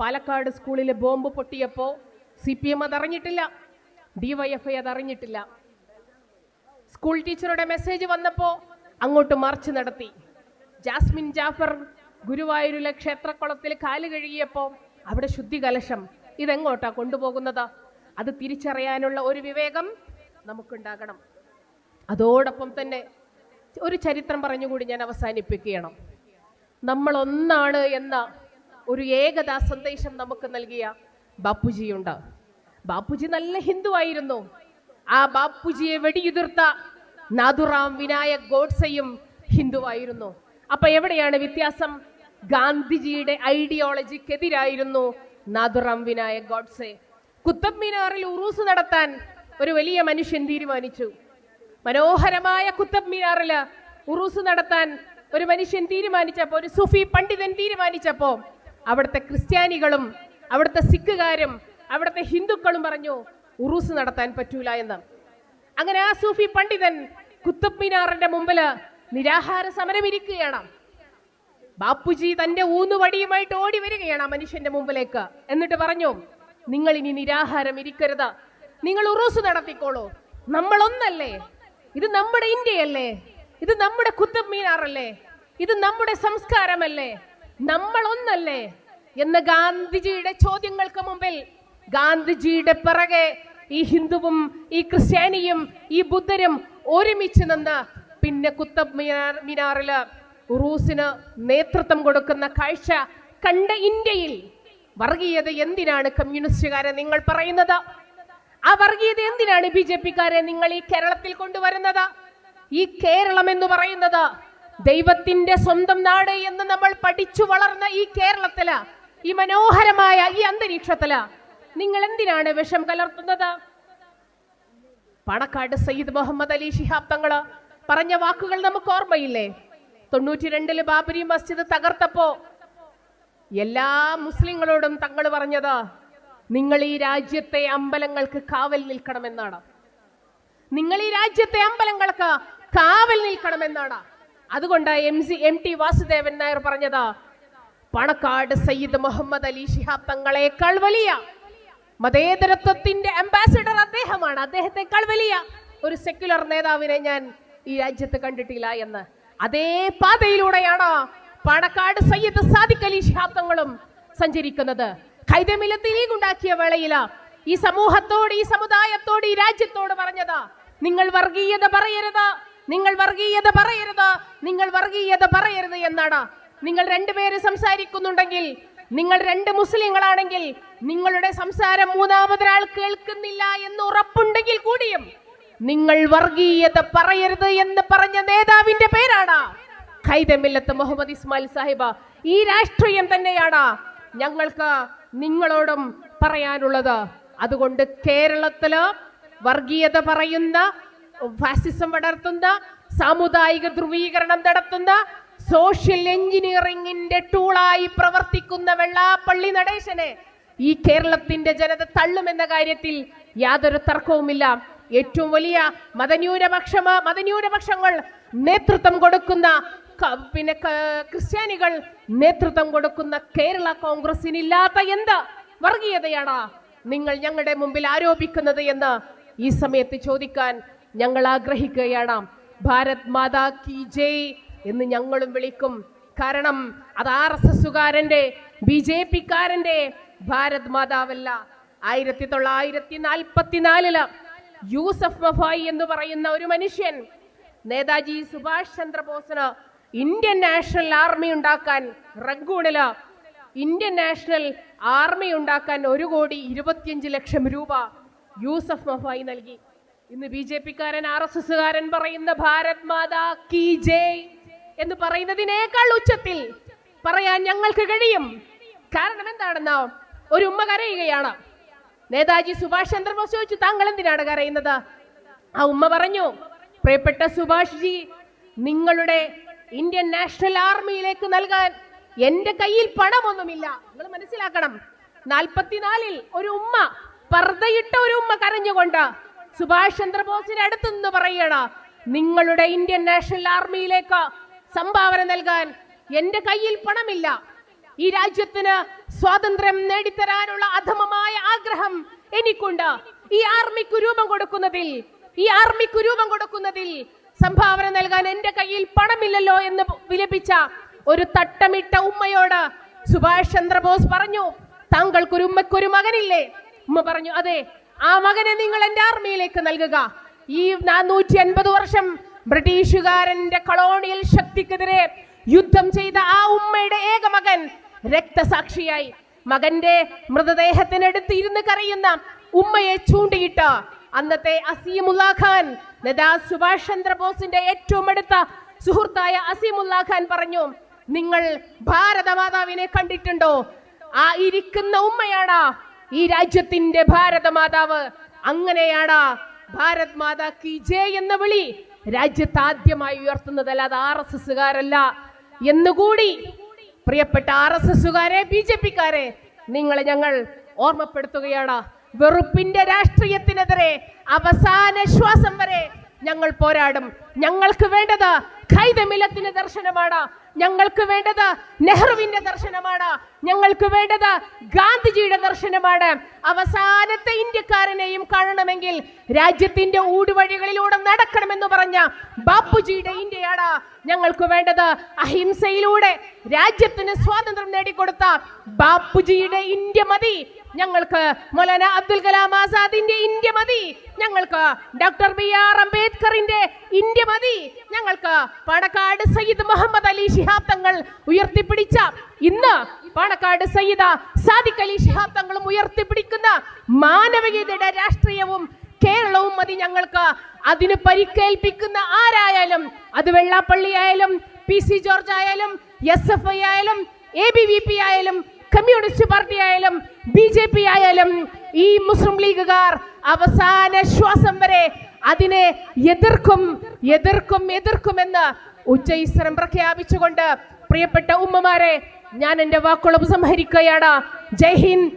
പാലക്കാട് സ്കൂളിൽ ബോംബ് പൊട്ടിയപ്പോൾ C P M അതറിഞ്ഞിട്ടില്ല ഡിവൈഎഫ്ഐ അതറിഞ്ഞിട്ടില്ല സ്കൂൾ ടീച്ചറുടെ മെസ്സേജ് വന്നപ്പോൾ അങ്ങോട്ട് മാർച്ച് നടത്തി. ജാസ്മിൻ ജാഫർ ഗുരുവായൂരിലെ ക്ഷേത്രക്കുളത്തിൽ കാൽ കഴുകിയപ്പോൾ അവിടെ ശുദ്ധികലശം ഇതെങ്ങോട്ടാ കൊണ്ടുപോകുന്നത്? അത് തിരിച്ചറിയാനുള്ള ഒരു വിവേകം നമുക്കുണ്ടാകണം. അതോടൊപ്പം തന്നെ ഒരു ചരിത്രം പറഞ്ഞുകൂടി ഞാൻ അവസാനിപ്പിക്കുകയാണ്. നമ്മൾ ഒന്നാണ് എന്ന ഒരു ഏകതാ സന്ദേശം നമുക്ക് നൽകിയ ബാപ്പുജിയുണ്ട്. ബാപ്പുജി നല്ല ഹിന്ദു ആയിരുന്നു ആ ബാപ്പുജിയെ വെടിയുതിർത്ത നാദുറാം വിനായക് ഗോഡ്സെയും ഹിന്ദുവായിരുന്നു. അപ്പൊ എവിടെയാണ് വ്യത്യാസം? ഗാന്ധിജിയുടെ ഐഡിയോളജിക്കെതിരായിരുന്നു നാദുറാം വിനായക് ഗോഡ്സെ. കുത്തബ് മിനാറിൽ ഉറൂസ് നടത്താൻ ഒരു വലിയ മനുഷ്യൻ തീരുമാനിച്ചു. മനോഹരമായ കുത്തബ് മിനാറിൽ ഉറൂസ് നടത്താൻ ഒരു മനുഷ്യൻ തീരുമാനിച്ചപ്പോ ഒരു സുഫി പണ്ഡിതൻ തീരുമാനിച്ചപ്പോ അവിടുത്തെ ക്രിസ്ത്യാനികളും അവിടുത്തെ സിഖുകാരും അവിടുത്തെ ഹിന്ദുക്കളും പറഞ്ഞു ഉറൂസ് നടത്താൻ പറ്റൂല എന്ന്. അങ്ങനെ ആ സൂഫി പണ്ഡിതൻ കുത്തബ് മിനാറിന്റെ മുമ്പിൽ നിരാഹാര സമരം ഇരിക്കുകയാണ്. ബാപ്പുജി തന്റെ ഊന്നുവടിയുമായിട്ട് ഓടി വരികയാണ് മനുഷ്യന്റെ മുമ്പിലേക്ക്. എന്നിട്ട് പറഞ്ഞു നിങ്ങൾ ഇനി നിരാഹാരം ഇരിക്കരുത്. നിങ്ങൾ ഉറൂസ് നടത്തിക്കോളൂ. നമ്മൾ ഒന്നല്ലേ ഇത് നമ്മുടെ ഇന്ത്യയല്ലേ. ഇത് നമ്മുടെ കുത്തബ് മീനാറല്ലേ ഇത് നമ്മുടെ സംസ്കാരമല്ലേ. നമ്മൾ ഒന്നല്ലേ എന്ന ഗാന്ധിജിയുടെ ചോദ്യങ്ങൾക്ക് മുമ്പിൽ ഗാന്ധിജിയുടെ പിറകെ ഈ ഹിന്ദുവും ഈ ക്രിസ്ത്യാനിയും ഈ ബുദ്ധരും ഒരുമിച്ച് നിന്ന് പിന്നെ കുത്തബ് മിനാർ മിനാറിൽ റൂസിന് നേതൃത്വം കൊടുക്കുന്ന കാഴ്ച കണ്ട ഇന്ത്യയിൽ വർഗീയത എന്തിനാണ് കമ്മ്യൂണിസ്റ്റുകാരെ നിങ്ങൾ പറയുന്നത്? ആ വർഗീയത എന്തിനാണ് ബി ജെ പിക്കാരെ നിങ്ങൾ ഈ കേരളത്തിൽ കൊണ്ടുവരുന്നത്? ഈ കേരളം എന്ന് പറയുന്നത് ദൈവത്തിന്റെ സ്വന്തം നാട് എന്ന് നമ്മൾ പഠിച്ചു വളർന്ന ഈ കേരളത്തിൽ ഈ മനോഹരമായ ഈ അന്തരീക്ഷത്തിൽ. നിങ്ങൾ എന്തിനാണ് വിഷം കലർത്തുന്നത്? പാണക്കാട് സയ്യിദ് മുഹമ്മദ് അലി ഷിഹാബ് തങ്ങൾ പറഞ്ഞ വാക്കുകൾ നമുക്ക് ഓർമ്മയില്ലേ? തൊണ്ണൂറ്റി രണ്ടിൽ ബാബരി മസ്ജിദ് തകർത്തപ്പോ എല്ലാ മുസ്ലിങ്ങളോടും തങ്ങൾ പറഞ്ഞത് നിങ്ങൾ ഈ രാജ്യത്തെ അമ്പലങ്ങൾക്ക് കാവൽ നിൽക്കണമെന്നാണ്. നിങ്ങൾ ഈ രാജ്യത്തെ അമ്പലങ്ങൾക്ക് കാവൽ നിൽക്കണമെന്നാണ്. അതുകൊണ്ട് M C M T Vasudevan Nair പറഞ്ഞത് പണക്കാട് സയ്യിദ് മുഹമ്മദ് അലി ഷിഹാബ് തങ്ങളെക്കാൾ വലിയ മതേതരത്വത്തിന്റെ അംബാസിഡർ അദ്ദേഹമാണ്. അദ്ദേഹത്തെക്കാൾ വലിയ ഒരു സെക്യുലർ നേതാവിനെ ഞാൻ ഈ രാജ്യത്ത് കണ്ടിട്ടില്ല എന്ന്. അതേ പാതയിലൂടെയാണ് പണക്കാട് സയ്യിദ് സാദിഖ് അലി ഷിഹാബ് തങ്ങളും സഞ്ചരിക്കുന്നത്. ഖൈദമിലത്ത് ലീഗ് വേളയില ഈ സമൂഹത്തോട് ഈ സമുദായത്തോട് ഈ രാജ്യത്തോട് പറഞ്ഞത് നിങ്ങൾ വർഗീയത പറയരുത്. നിങ്ങൾ വർഗീയത പറയരുത്. നിങ്ങൾ വർഗീയത പറയരുത് എന്നാണ്. നിങ്ങൾ രണ്ടുപേര് സംസാരിക്കുന്നുണ്ടെങ്കിൽ നിങ്ങൾ രണ്ട് മുസ്ലിങ്ങളാണെങ്കിൽ നിങ്ങളുടെ സംസാരം മൂന്നാമതൊരാൾ കേൾക്കുന്നില്ല എന്ന് ഉറപ്പുണ്ടെങ്കിൽ കൂടിയും നിങ്ങൾ വർഗീയത പറയരുത് എന്ന് പറഞ്ഞ നേതാവിന്റെ പേരാണ് ഖൈദമില്ലത്ത് മുഹമ്മദ് ഇസ്മായിൽ സാഹിബ്. ഈ രാഷ്ട്രീയം തന്നെയാണ് ഞങ്ങൾക്ക് നിങ്ങളോടും പറയാനുള്ളത്. അതുകൊണ്ട് കേരളത്തിൽ വർഗീയത പറയുന്ന ഫാസിസം വളർത്തുന്ന സാമുദായിക ധ്രുവീകരണം നടത്തുന്ന സോഷ്യൽ എഞ്ചിനീയറിംഗിന്റെ ടൂളായി പ്രവർത്തിക്കുന്ന വെള്ളാപ്പള്ളി നടേശനെ ഈ കേരളത്തിന്റെ ജനത തള്ളുമെന്ന കാര്യത്തിൽ യാതൊരു തർക്കവുമില്ല. ഏറ്റവും വലിയ മതന്യൂനപക്ഷ മതന്യൂനപക്ഷങ്ങൾ നേതൃത്വം കൊടുക്കുന്ന പിന്നെ ക്രിസ്ത്യാനികൾ നേതൃത്വം കൊടുക്കുന്ന കേരള കോൺഗ്രസിനില്ലാത്ത എന്ത് വർഗീയതയാണ് നിങ്ങൾ ഞങ്ങളുടെ മുമ്പിൽ ആരോപിക്കുന്നത് എന്ന് ഈ സമയത്ത് ചോദിക്കാൻ ഞങ്ങൾ ആഗ്രഹിക്കുകയാണ് ഭാരത് മാതാ കി ജയ് എന്ന് ഞങ്ങളും വിളിക്കും. കാരണം അത് ആർ എസ് എസുകാരന്റെ ബി ജെ പിക്കാരന്റെ ഭാരത് മാതാവല്ല. ആയിരത്തി തൊള്ളായിരത്തി നാൽപ്പത്തിനാലിൽ യൂസഫ് മഫായി എന്ന് പറയുന്ന ഒരു മനുഷ്യൻ നേതാജി സുഭാഷ് ചന്ദ്രബോസിന് ഇന്ത്യൻ നാഷണൽ ആർമി ഉണ്ടാക്കാൻ റങ്കൂണിൽ ഇന്ത്യൻ നാഷണൽ ആർമി ഉണ്ടാക്കാൻ ഒരു കോടി ഇരുപത്തിയഞ്ച് ലക്ഷം രൂപ യൂസഫ് മഫായി നൽകി. ഇന്ന് ബി ജെ പിക്കാരൻ ആർ എസ് എസുകാരൻ പറയുന്ന ഭാരത് മാതാ കി ജയ് എന്ന് പറയുന്നതിനേക്കാൾ ഉച്ചത്തിൽ പറയാൻ ഞങ്ങൾക്ക് കഴിയും. കാരണം എന്താണെന്നോ ഒരു ഉമ്മ കരയുകയാണ്. നേതാജി സുഭാഷ് ചന്ദ്രബോസ് ചോദിച്ചു താങ്കൾ എന്തിനാണ് കരയുന്നത്? ആ ഉമ്മ പറഞ്ഞു പ്രിയപ്പെട്ട സുഭാഷ് ജി നിങ്ങളുടെ ഇന്ത്യൻ നാഷണൽ ആർമിയിലേക്ക് നൽകാൻ എന്റെ കയ്യിൽ പണമൊന്നുമില്ല. നിങ്ങൾ മനസ്സിലാക്കണം നാൽപ്പത്തിനാലിൽ ഒരു ഉമ്മ പർദ്ദയിട്ട ഒരു ഉമ്മ കരഞ്ഞുകൊണ്ട് സുഭാഷ് ചന്ദ്രബോസിന്റെ അടുത്ത് നിന്ന് പറയണ നിങ്ങളുടെ ഇന്ത്യൻ നാഷണൽ ആർമിയിലേക്ക് സംഭാവന നൽകാൻ എന്റെ കയ്യിൽ പണമില്ല. ഈ രാജ്യത്തിന് സ്വാതന്ത്ര്യം നേടിത്തരാനുള്ള അധമമായ ആഗ്രഹം എനിക്കുണ്ട്. ഈ ആർമിക്ക് രൂപം കൊടുക്കുന്നതിൽ ഈ ആർമിക്ക് രൂപം കൊടുക്കുന്നതിൽ സംഭാവന നൽകാൻ എന്റെ കയ്യിൽ പണമില്ലല്ലോ എന്ന് വിലപിച്ച ഒരു തട്ടമിട്ട ഉമ്മയോട് സുഭാഷ് ചന്ദ്രബോസ് പറഞ്ഞു താങ്കൾക്കൊരു ഉമ്മക്കൊരു മകനില്ലേ? ഉമ്മ പറഞ്ഞു അതെ ആ മകനെ നിങ്ങൾ എന്റെ ആർമിയിലേക്ക് നൽകുക. ഈ നാനൂറ്റി അൻപത് വർഷം ബ്രിട്ടീഷുകാരന്റെ കൊളോണിയൽ ശക്തിക്കെതിരെ യുദ്ധം ചെയ്ത ആ ഉമ്മയുടെ ഏക മകൻ രക്തസാക്ഷിയായി. മകന്റെ മൃതദേഹത്തിനടുത്ത് ഇരുന്ന് കരയുന്ന ഉമ്മയെ ചൂണ്ടിയിട്ട് അന്നത്തെ അസീമുല്ലാ ഖാൻ നേതാ സുഭാഷ് ചന്ദ്രബോസിന്റെ ഏറ്റവും അടുത്ത സുഹൃത്തായ അസീമുല്ലാ ഖാൻ പറഞ്ഞു നിങ്ങൾ ഭാരതമാതാവിനെ കണ്ടിട്ടുണ്ടോ? ആ ഇരിക്കുന്ന ഉമ്മയാണ് ഈ രാജ്യത്തിന്റെ ഭാരത മാതാവ് അങ്ങനെയാടാ. ഭാരത് മാതാ കി ജയ് എന്ന വിളി രാജ്യത്ത് ആദ്യമായി ഉയർത്തുന്നത് ആർ എസ് എസ്സുകാരല്ല. എന്നുകൂടി പ്രിയപ്പെട്ട ആർ എസ് എസ്സുകാരെ ബി ജെ പിക്കാരെ നിങ്ങളെ ഞങ്ങൾ ഓർമ്മപ്പെടുത്തുകയാണ്. വെറുപ്പിന്റെ രാഷ്ട്രീയത്തിനെതിരെ അവസാന ശ്വാസം വരെ ഞങ്ങൾ പോരാടും. ഞങ്ങൾക്ക് വേണ്ടത് ഖൈദമിലത്തിന്റെ ദർശനമാണ്. ഞങ്ങൾക്ക് വേണ്ടത് നെഹ്റുവിന്റെ ദർശനമാണ്. ഞങ്ങൾക്ക് വേണ്ടത് ഗാന്ധിജിയുടെ ദർശനമാണ്. അവസാനത്തെ ഇന്ത്യക്കാരനെയും കാണണമെങ്കിൽ രാജ്യത്തിന്റെ ഊടുവഴികളിലൂടെ നടക്കണമെന്ന് പറഞ്ഞ ബാപ്പുജിയുടെ ഇന്ത്യയാണ്. ഞങ്ങൾക്ക് വേണ്ടത് അഹിംസയിലൂടെ രാജ്യത്തിന് സ്വാതന്ത്ര്യം നേടിക്കൊടുത്ത ബാപ്പുജിയുടെ ഇന്ത്യ മതി. ഞങ്ങൾക്ക് മൊലന അബ്ദുൽ കലാം ആസാദിന്റെ ഇന്ത്യ മതി. ഞങ്ങൾക്ക് ഡോക്ടർ ബി ആർ അംബേദ്കറിന്റെ ഇന്ത്യ മതി. ഞങ്ങൾക്ക് പാണക്കാട് സയ്യിദ് മുഹമ്മദ് അലി ശിഹാബ് തങ്ങൾ ഉയർത്തിപ്പിടിച്ച ഇന്ന് പാണക്കാട് സയ്യിദ സാദിഖ് അലി ശിഹാബ് തങ്ങളും ഉയർത്തിപ്പിടിക്കുന്ന മാനവികതയുടെ രാഷ്ട്രീയവും കേരളവും മതി ഞങ്ങൾക്ക്. അതിന് പരിക്കേൽപ്പിക്കുന്ന ആരായാലും അത് വെള്ളാപ്പള്ളി ആയാലും പി സി ജോർജ് ആയാലും എസ് എഫ് ഐ ആയാലും എ ബി വി പി ആയാലും കമ്മ്യൂണിസ്റ്റ് പാർട്ടി ആയാലും ബി ജെ പി ആയാലും ഈ മുസ്ലിം ലീഗുകാർ അവസാന ശ്വാസം വരെ അതിനെ എതിർക്കും എതിർക്കും എതിർക്കുമെന്ന് ഉച്ചൈസ്വരം പ്രഖ്യാപിച്ചുകൊണ്ട് പ്രിയപ്പെട്ട ഉമ്മമാരെ ഞാൻ എന്റെ വാക്കുകൾ ഉപസംഹരിക്കുകയാണ് ജയ് ഹിന്ദ്.